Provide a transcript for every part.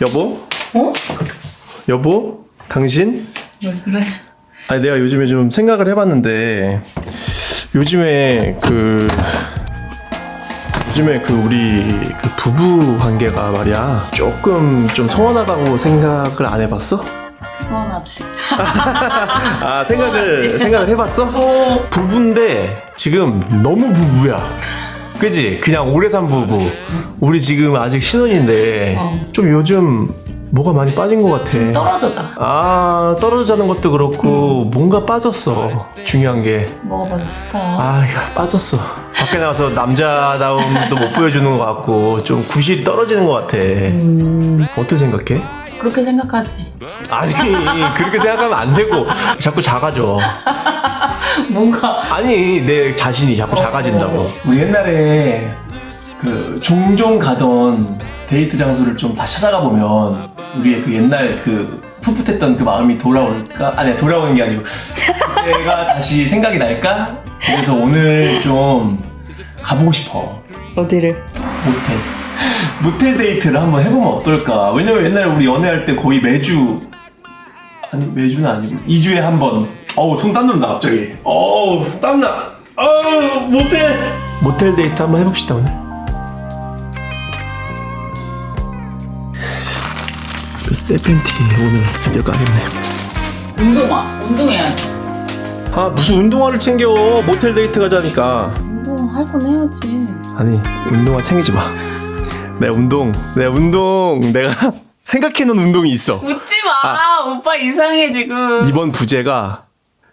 여보? 어? 여보? 당신? 왜 그래? 아니 내가 요즘에 좀 생각을 해봤는데 요즘에 그 요즘에 그 우리 그 부부 관계가 말이야 조금 좀 서운하다고 생각을 안 해봤어? 서운하지. 아 생각을 생각을 해봤어? 어. 부부인데 지금 너무 부부야. 그지? 그냥 오래 산 부부. 우리 지금 아직 신혼인데 어. 좀 요즘 뭐가 많이 빠진 것 같아. 떨어져자. 아 떨어져자는 것도 그렇고 뭔가 빠졌어. 중요한 게. 뭐가 받았을까? 아, 이거 빠졌어. 밖에 나가서 남자다움도 못 보여주는 것 같고 좀 구실이 떨어지는 것 같아. 어떻게 생각해? 그렇게 생각하지. 아니 그렇게 생각하면 안 되고 자꾸 작아져. 뭔가 아니 내 자신이 자꾸 작아진다고. 우리 옛날에 그 종종 가던 데이트 장소를 좀 다시 찾아가 보면 우리의 그 옛날 그 풋풋했던 그 마음이 돌아올까? 아니 돌아오는 게 아니고 그때가 다시 생각이 날까? 그래서 오늘 좀 가보고 싶어. 어디를? 모텔. 모텔 데이트를 한번 해보면 어떨까? 왜냐면 옛날에 우리 연애할 때 거의 매주 아니 매주는 아니고 2주에 한 번. 어우 손 땀난다 갑자기. 어우 땀나. 어우 모텔. 모텔 데이트 한번 해봅시다 오늘. 새 팬티 오늘 드디어 까겠네. 운동화. 운동해야지. 아 무슨 운동화를 챙겨 모텔 데이트 가자니까. 운동 할 건 해야지. 아니 운동화 챙기지 마. 내 운동, 내 운동, 내가 생각해놓은 운동이 있어. 웃지 마. 오빠 이상해 지금. 이번 부제가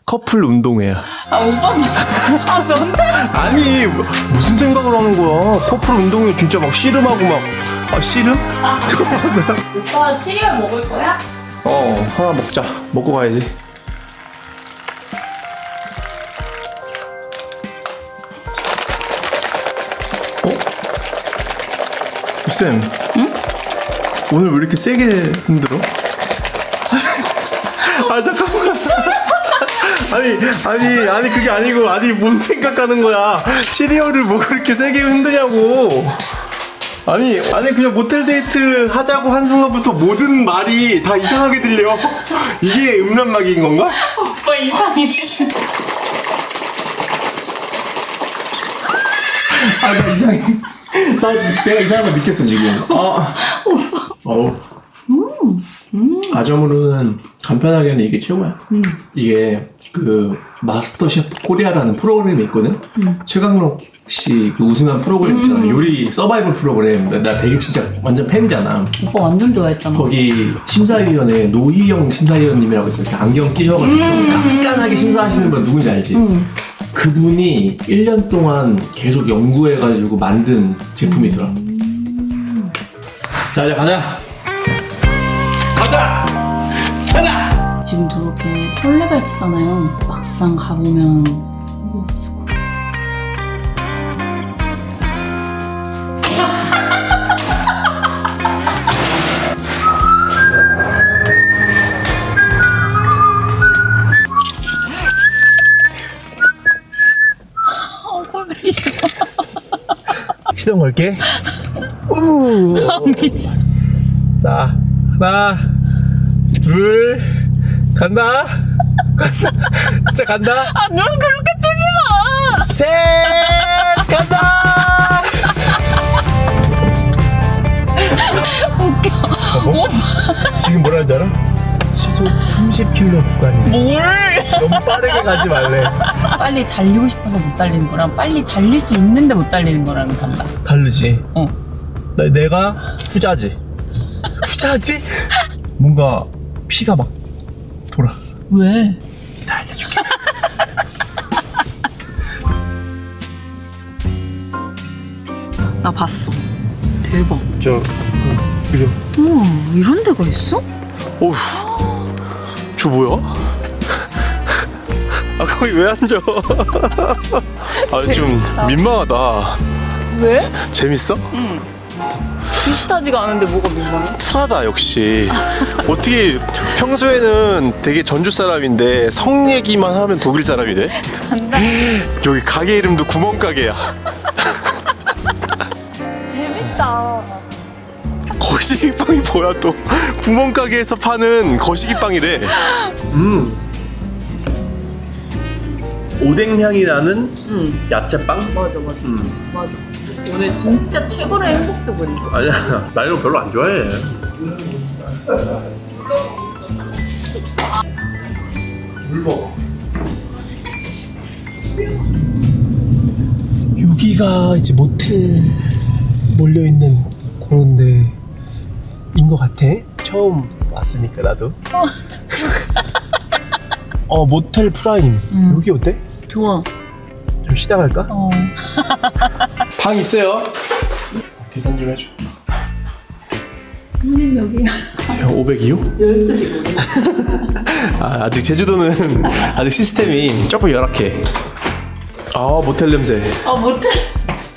커플 운동회야. 아 오빠. 아 변태. 아니 뭐, 무슨 생각을 하는 거야? 커플 운동회 진짜 막 씨름하고 막 아, 씨름? 오빠 시리얼 먹을 거야? 어 하나 먹자. 먹고 가야지. 어? 쌤. 응? 오늘 왜 이렇게 세게 흔들어? 아 잠깐만. 아니 아니 아니 그게 아니고 아니 뭔 생각하는 거야? 시리얼을 뭐 그렇게 세게 흔드냐고. 아니 아니 그냥 모텔 데이트 하자고 한 순간부터 모든 말이 다 이상하게 들려. 이게 음란막인 건가? 오빠 이상해. 아 나 이상해. 나 내가 이상한 거 느꼈어 지금. 아. 어우. 아점으로는 간편하게 하는 이게 최고야. 이게 그 마스터 셰프 코리아라는 프로그램이 있거든. 최강록 씨 그 우승한 프로그램 있잖아. 요리 서바이벌 프로그램. 나, 나 되게 진짜 완전 팬이잖아. 오빠 완전 좋아했잖아. 거기 심사위원회 노희영 심사위원님이라고 있어요. 이렇게 안경 끼셔가지고 좀 깐깐하게 심사하시는 분 누군지 알지? 그분이 1년 동안 계속 연구해가지고 만든 제품이더라. 자, 이제. 가자! 가자! 저렇게 설레발치잖아요. 막상 가보면 뭐 없을 싫어. 시동 걸게. 우. 미쳐. 자, 하나, 둘, 간다. 간다. 진짜 간다. 아, 눈 그렇게 뜨지 마! 셋, 간다. 웃겨. 오빠, 지금 뭐라는 줄 알아? 시속 30km 구간이래. 뭘! 너무 빠르게 가지 말래. 빨리 달리고 싶어서 못 달리는 거랑 빨리 달릴 수 있는데 못 달리는 거랑은 달라. 다르지. 어. 나, 내가 후자지. 후자지? 뭔가 피가 막. 왜? 나 알려줄게. 나 봤어. 대박. 저, 이거. 우와, 이런 데가 있어? 어휴. 저 뭐야? 아, 거기 왜 앉아? 아, 좀 민망하다. 왜? 재밌어? 비슷하지가 않은데 뭐가 민망해? 쿨하다 역시 어떻게 평소에는 되게 전주 사람인데 성 얘기만 하면 독일 사람이 돼? 간다. 여기 가게 이름도 구멍가게야 재밌다. 거시기빵이 뭐야 또 구멍가게에서 파는 거시기빵이래 음 오뎅 향이 나는 응 야채빵? 맞아 맞아 음 맞아 오늘 진짜 최고로 행복해 보인다. 아니야 나 이런 거 별로 안 좋아해. 물 먹어. 여기가 이제 모텔 몰려있는 그런 데인 것 같아? 처음 왔으니까 나도. 어 모텔 프라임. 음. 여기 어때? 좋아. 좀 쉬다 갈까? 어 방 있어요 계산 좀 해줘 선생님 여기 500이요? 열쇠이고 아, 아직 제주도는 아직 시스템이 조금 열악해. 아 모텔 냄새. 아 못해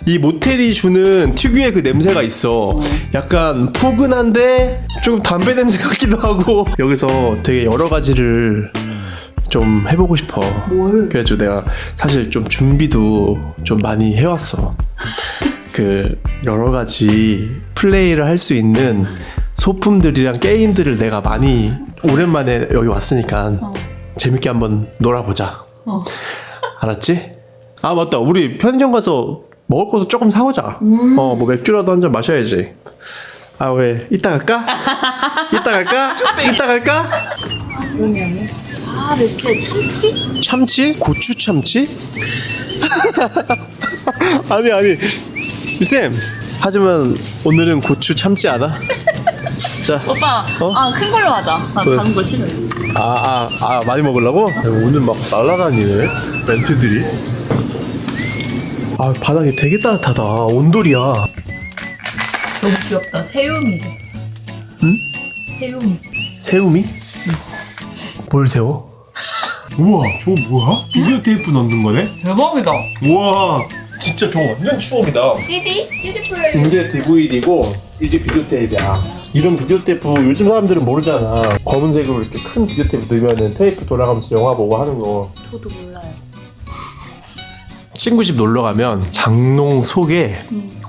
이 모텔이 주는 특유의 그 냄새가 있어. 약간 포근한데 조금 담배 냄새 같기도 하고 여기서 되게 여러 가지를 좀 해보고 싶어. 뭘? 그래가지고 내가 사실 좀 준비도 좀 많이 해왔어. 그 여러 가지 플레이를 할 수 있는 소품들이랑 게임들을 내가 많이 오랜만에 여기 왔으니까 어. 재밌게 한번 놀아보자. 어. 알았지? 아 맞다. 우리 편의점 가서 먹을 것도 조금 사오자. 음. 어뭐 맥주라도 한 잔 마셔야지. 아 왜? 이따 갈까? 이따 갈까? 이따 갈까? 아 맥주에 참치? 참치? 고추 참치? 아니 아니 쌤 하지만 오늘은 고추 참지 않아? 자, 오빠 어? 아 큰 걸로 하자 나 왜? 작은 거 싫어 아, 아, 아 많이 먹으려고? 오늘 막 날라다니네 멘트들이 아 바닥이 되게 따뜻하다 온돌이야 너무 귀엽다 새우미래 응? 새우미 세우미? 뭘 세워? 우와 저거 뭐야? 비디오 테이프 넣는 거네? 대박이다 우와 진짜 저거 완전 추억이다 CD? CD 플레이 이게 DVD고 이게 비디오 테이프야. 이런 비디오 테이프 요즘 사람들은 모르잖아. 검은색으로 이렇게 큰 비디오 테이프 넣으면은 테이프 돌아가면서 영화 보고 하는 거. 저도 몰라요 친구 집 놀러 가면 장롱 속에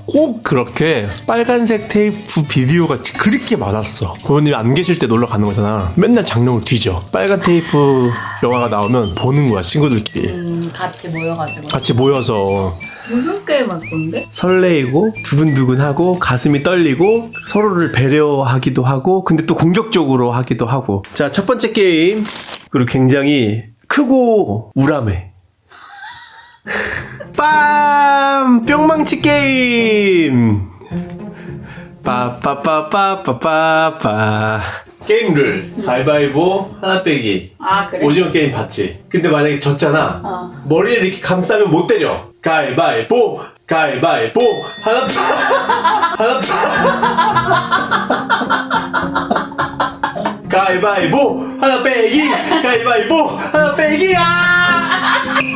꼭 그렇게 빨간색 테이프 비디오가 그렇게 많았어. 부모님 안 계실 때 놀러 가는 거잖아. 맨날 장롱을 뒤져. 빨간 테이프 영화가 나오면 보는 거야 친구들끼리. 음 같이 모여가지고 같이 모여서 무슨 게임 할 건데? 설레이고 두근두근하고 가슴이 떨리고 서로를 배려하기도 하고 근데 또 공격적으로 하기도 하고 자 첫 번째 게임 그리고 굉장히 크고 우람해 빰 뿅망치 게임 빠빠빠빠빠빠빠 게임 룰 가위바위보 하나 빼기 아 그래? 오징어 게임 봤지? 근데 만약에 졌잖아 어. 머리를 이렇게 감싸면 못 때려. 가위바위보, 가위바위보, 하나 더, 하나 더. 가위바위보, 하나 빼기, 가위바위보, 하나 빼기, 아!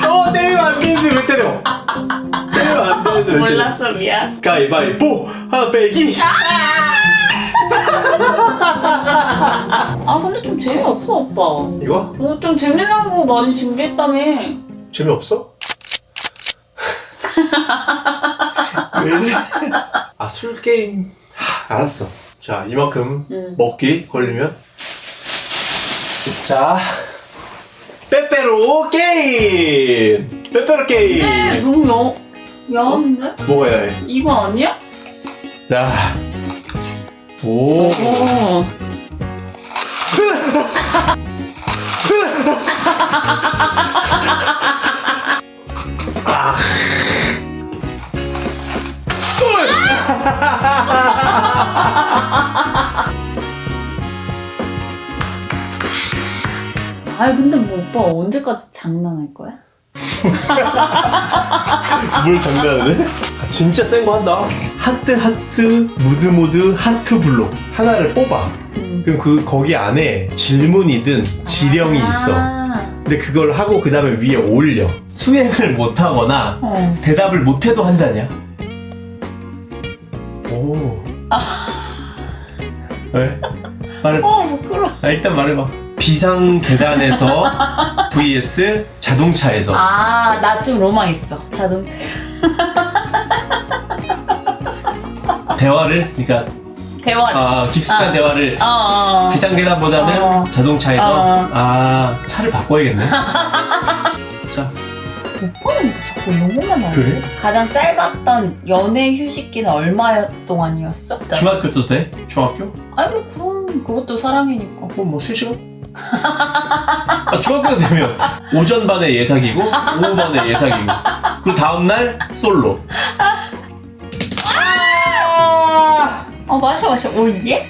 어, 때리면 안 되는데 왜 때려? 때리면 안 되는데 왜 때려? 몰랐어 미안 가위바위보, 하나 빼기. 아 근데 좀 재미없어 오빠 이거? 어, 좀 재밌는 거 많이 준비했다며 재미 없어? 왠지 아술 게임 하, 알았어 자 이만큼 응. 먹기 걸리면 자 빼빼로 게임 빼빼로 네 게임 너무 야, 야한데? 먹어야 해. 이거 아니야? 자 오. 어 아 니 근데 뭐 오빠 언제까지 장난할 거야? 뭘 장난을 해? 아, 진짜 센 거 한다. 하트 하트 무드 무드 하트 블록 하나를 뽑아. 음. 그럼 그 거기 안에 질문이든 지령이 있어. 아, 근데 그걸 하고 그 다음에 위에 올려. 수행을 못 하거나 어. 대답을 못 해도 한 잔이야. 오. 왜? 말해. 어 부끄러워 아, 일단 말해봐. 비상 계단에서 vs 자동차에서. 아 나 좀 로망 있어 자동차 대화를 그러니까 대화를. 아 깊숙한 아. 대화를 어, 어. 비상 계단보다는 어. 자동차에서 어. 아 차를 바꿔야겠네. 자 오빠는 자꾸 영어만 나오지? 그래? 가장 짧았던 연애 휴식기는 얼마 동안이었어? 중학교 도 돼? 중학교? 아니 뭐 그럼 그것도 사랑이니까. 그럼 뭐 3시간? 아, 중학교 되면 오전 반에 예사기고 오후 반에 예사기고 그리고 다음 날 솔로 어 마셔 마셔. 오 예.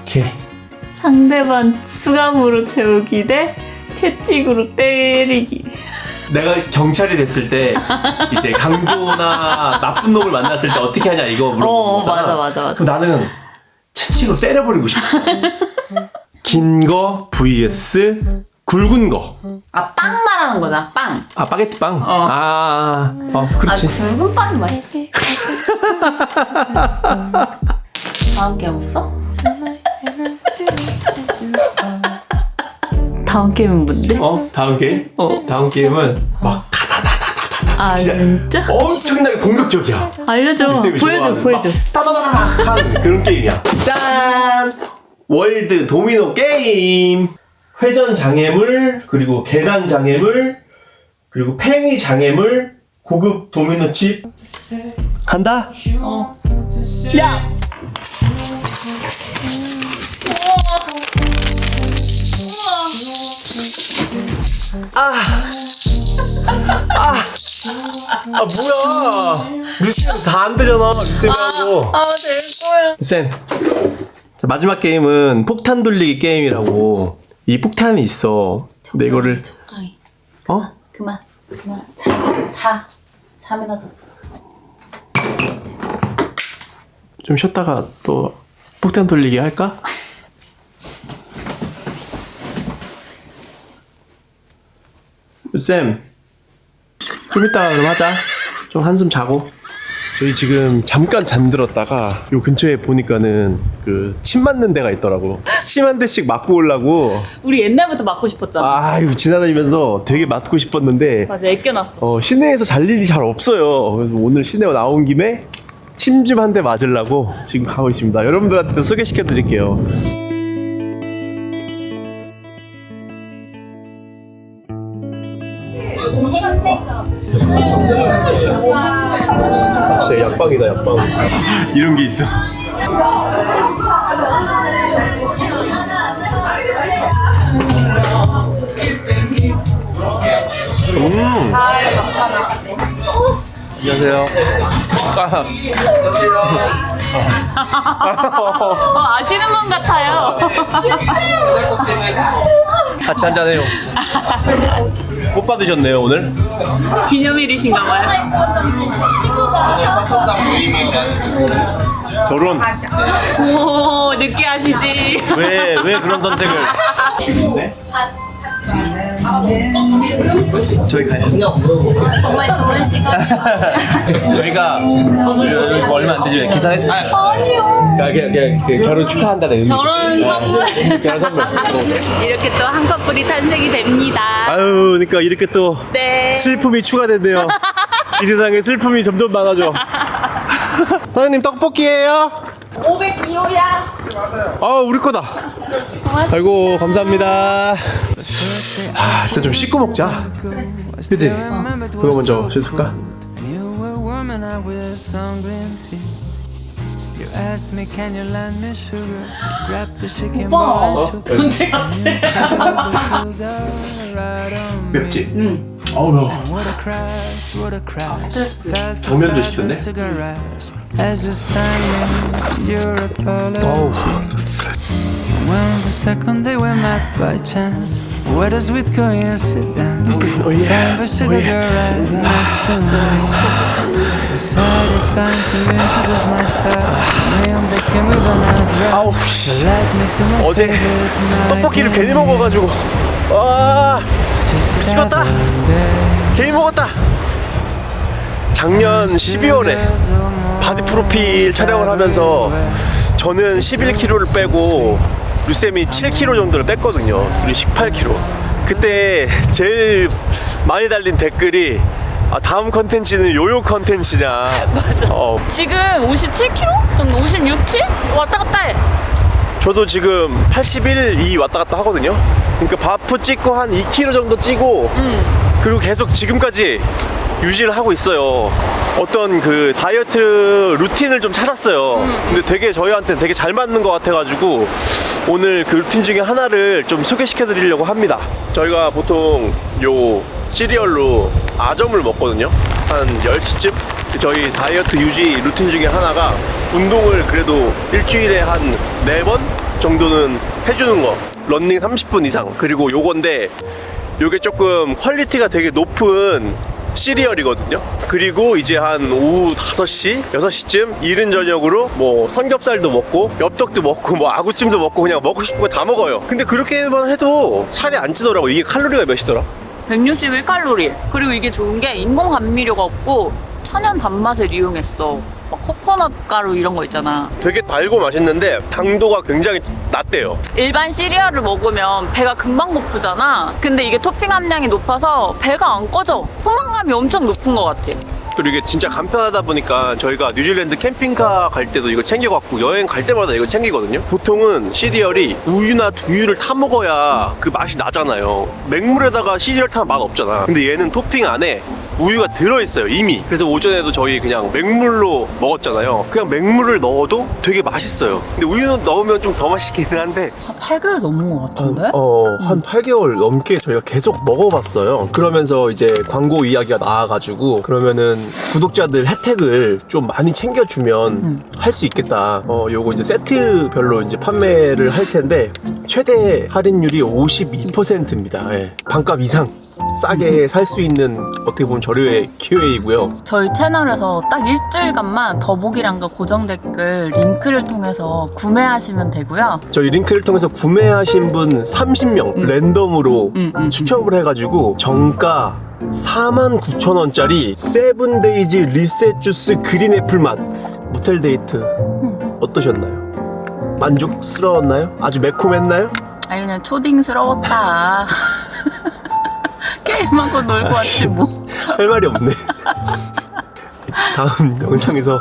오케이 상대방 수감으로 채우기 대 채찍으로 때리기. 내가 경찰이 됐을 때 이제 강도나 나쁜 놈을 만났을 때 어떻게 하냐 이거 물어보는 어 거잖아 맞아 맞아 맞아. 그럼 나는 채찍으로 때려버리고 싶어 긴 거 vs 굵은 거 아 빵 말하는 거다 빵. 아, 파게티 빵? 어. 아, 어, 그렇지. 아 굵은 빵이 맛있지. 다음 게임 없어? 다음 게임은 뭔데? 어, 다음 게임? 어, 다음 게임은 막아 진짜. 진짜? 엄청나게 공격적이야. 알려줘. 보여줘 좋아하는 보여줘. 막 따다다닥 하는 그런 게임이야. 짠! 월드 도미노 게임. 회전 장애물, 그리고 계단 장애물, 그리고 팽이 장애물, 고급 도미노 칩. 간다? 어. 야! 아 뭐야 류쌤 다 안 되잖아 류쌤하고 아될 거야. 류쌤 자 마지막 게임은 폭탄 돌리기 게임이라고 이 폭탄이 있어 근데 이거를 적당히. 어? 그만 그만 자 자. 자면 하자. 좀 쉬었다가 또 폭탄 돌리기 할까? 쌤, 좀 이따가 그럼 하자. 좀 한숨 자고. 저희 지금 잠깐 잠들었다가 요 근처에 보니까는 그 침 맞는 데가 있더라고. 침 한 대씩 맞고 오려고. 우리 옛날부터 맞고 싶었잖아. 아, 이거 지나다니면서 되게 맞고 싶었는데 맞아 애껴놨어. 어, 시내에서 잘 일이 잘 없어요. 그래서 오늘 시내 나온 김에 침 좀 한 대 맞으려고 지금 가고 있습니다. 여러분들한테 소개시켜 드릴게요. 진짜 약방이다 약방. 이런 게 있어. 음. 안녕하세요. 어, 아시는 분 같아요. 같이 한잔해요. 꽃 받으셨네요 오늘. 기념일이신가 봐요. 결혼. 오 늦게 하시지. 왜 왜 그런 선택을? 저희 가요. 정말 좋은 시간. 저희가 그 얼마 안 되죠 계산했어요. 아니요. 그러니까 그냥, 그냥 그 결혼 축하한다는 의미. 결혼 선물. 결혼 선물. 이렇게 또 한 커플이 탄생이 됩니다. 아유, 그러니까 이렇게 또 네. 슬픔이 추가됐네요. 이 세상에 슬픔이 점점 많아져. 사장님 떡볶이에요? 502호야. 아, 우리 거다. 아이고, 감사합니다. 아, 일단 좀 씻고 먹자. 그치? 그거 먼저 씻을까? 오빠. 언제 같아? 맵지? 응. 매워. The 정면도 시켰네? 어우. When the second day we met by chance, go and sit down? Oh, yeah. A sugar girl right next to me. I said it's time to introduce myself. Me and the came with an. 아우, 씨. 어제. 떡볶이를 괜히 먹어가지고. 와, 미치겠다. 괜히 먹었다. 작년 12월에 바디 프로필 촬영을 하면서 저는 11kg를 빼고 류쌤이 7kg 정도를 뺐거든요. 둘이 18kg. 그때 제일 많이 달린 댓글이 아 다음 컨텐츠는 요요 컨텐츠냐 맞아. 어, 지금 57km? 정도 56, 7? 왔다 갔다 해. 저도 지금 81, 2 왔다 갔다 하거든요 그러니까 바프 찍고 한 2km 정도 찌고 그리고 계속 지금까지 유지를 하고 있어요 어떤 그 다이어트 루틴을 좀 찾았어요 근데 되게 저희한테 되게 잘 맞는 것 같아가지고 오늘 그 루틴 중에 하나를 좀 소개시켜 드리려고 합니다. 저희가 보통 요 시리얼로 아점을 먹거든요. 한 10시쯤? 저희 다이어트 유지 루틴 중에 하나가 운동을 그래도 일주일에 한 4번 정도는 해주는 거. 런닝 30분 이상. 그리고 요건데 요게 조금 퀄리티가 되게 높은 시리얼이거든요. 그리고 이제 한 오후 5시, 6시쯤 이른 저녁으로 뭐 삼겹살도 먹고 엽떡도 먹고 뭐 아구찜도 먹고 그냥 먹고 싶은 거 다 먹어요. 근데 그렇게만 해도 살이 안 찌더라고. 이게 칼로리가 몇이더라? 161칼로리. 그리고 이게 좋은 게 인공 감미료가 없고 천연 단맛을 이용했어. 막 코코넛 가루 이런 거 있잖아. 되게 달고 맛있는데 당도가 굉장히 낮대요. 일반 시리얼을 먹으면 배가 금방 고프잖아. 근데 이게 토핑 함량이 높아서 배가 안 꺼져. 포만감이 엄청 높은 것 같아. 그리고 이게 진짜 간편하다 보니까 저희가 뉴질랜드 캠핑카 갈 때도 이거 챙겨갖고 여행 갈 때마다 이거 챙기거든요. 보통은 시리얼이 우유나 두유를 타 먹어야 그 맛이 나잖아요. 맹물에다가 시리얼 타면 맛 없잖아. 근데 얘는 토핑 안에 우유가 들어있어요 이미 그래서 오전에도 저희 그냥 맹물로 먹었잖아요 그냥 맹물을 넣어도 되게 맛있어요 근데 우유 넣으면 좀 더 맛있기는 한데 한 8개월 넘은 것 같은데? 어, 한 8개월 넘게 저희가 계속 먹어봤어요. 그러면서 이제 광고 이야기가 나와가지고 그러면은 구독자들 혜택을 좀 많이 챙겨주면 할 수 있겠다. 어, 요거 이제 세트별로 이제 판매를 할 텐데 최대 할인율이 52%입니다. 반값 이상. 싸게 살 수 있는 어떻게 보면 저렴의 기회이고요. 저희 채널에서 딱 일주일간만 더보기란과 고정 댓글 링크를 통해서 구매하시면 되고요. 저희 링크를 통해서 구매하신 분 30명 랜덤으로 음, 음, 추첨을 해가지고 정가 49,000원짜리 세븐데이즈 리셋 주스 그린 애플 맛 모텔 데이트 어떠셨나요? 만족스러웠나요? 아주 매콤했나요? 아니 그냥 초딩스러웠다. 게임하고 놀고 왔지 뭐. 할 말이 없네. 다음 영상에서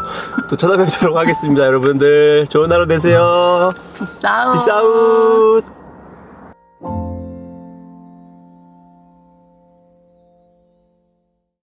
또 찾아뵙도록 하겠습니다, 여러분들. 좋은 하루 되세요. 비싸우. 비싸웃!